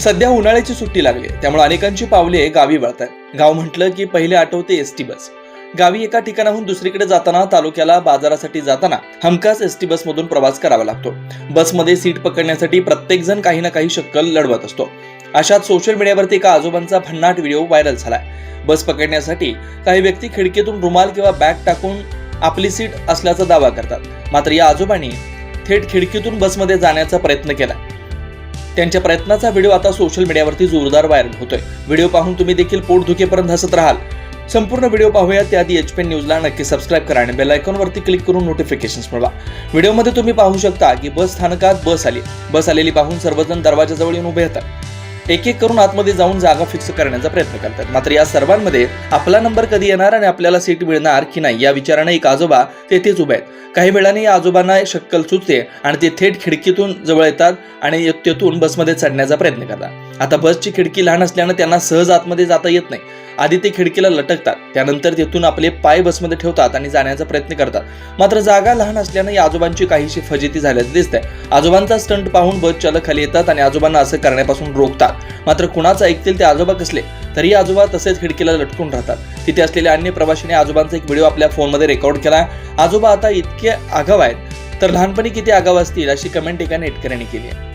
सध्या उन्हाळ्याची सुट्टी लागली. त्यामुळे अनेकांची पावले गावी वळतात. गाव म्हटलं की पहिले आठवते एस टी बस. गावी एका ठिकाणाहून दुसरीकडे जाताना तालुक्याला बाजारासाठी जाताना हमखास एस टी बसमधून प्रवास करावा लागतो. बसमध्ये सीट पकडण्यासाठी प्रत्येक जण काही ना काही शक्कल लढवत असतो. अशात सोशल मीडियावरती एका आजोबांचा भन्नाट व्हिडिओ व्हायरल झालाय. बस पकडण्यासाठी काही व्यक्ती खिडकीतून रुमाल किंवा बॅग टाकून आपली सीट असल्याचा दावा करतात. मात्र या आजोबांनी थेट खिडकीतून बसमध्ये जाण्याचा प्रयत्न केला. त्यांच्या प्रयत्नाचा व्हिडिओ आता सोशल मीडियावरती जोरदार व्हायरल होतोय. व्हिडिओ पाहून तुम्ही देखील पोट दुखेपर्यंत हसत राहाल. संपूर्ण व्हिडिओ पाहूया त्याआधी एच पी न्यूजला नक्की सबस्क्राईब करा आणि बेल आयकॉनवरती क्लिक करून नोटिफिकेशन्स मिळवा. व्हिडिओमध्ये तुम्ही पाहू शकता की बस स्थानकात बस आली. बस आलेली पाहून सर्वजण दरवाजाजवळ येऊन उभे येतात एक एक करून आतमध्ये जाऊन जागा फिक्स करण्याचा प्रयत्न करतात. मात्र या सर्वांमध्ये आपला नंबर कधी येणार आणि आपल्याला सीट मिळणार की नाही या विचाराने एक आजोबा तेथेच उभे आहेत. काही वेळाने या आजोबांना शक्कल सुचते आणि ते थेट खिडकीतून जवळ येतात आणि तेथून बसमध्ये चढण्याचा प्रयत्न करतात. आता बसची खिडकी लहान असल्यानं त्यांना सहज आतमध्ये जाता येत नाही. आधी ते खिडकीला लटकतात. त्यानंतर तेथून आपले पाय बसमध्ये ठेवतात आणि जाण्याचा प्रयत्न करतात. मात्र जागा लहान असल्यानं या आजोबांची काहीशी फजिती झाल्याचं दिसतंय. आजोबांचा स्टंट पाहून बस चालक खाली येतात आणि आजोबांना असं करण्यापासून रोखतात. मात्र कुणाचं ऐकतील ते आजोबा कसले? तरी आजोबा तसेच खिडकीला लटकून राहतात. तिथे असलेल्या अन्य प्रवाशाने आजोबांचा एक व्हिडिओ आपल्या फोनमध्ये रेकॉर्ड केला. आजोबा आता इतके आगाव आहेत. तर लहानपणी किती आगाव असतील अशी कमेंट एका नेटकऱ्याने केली आहे.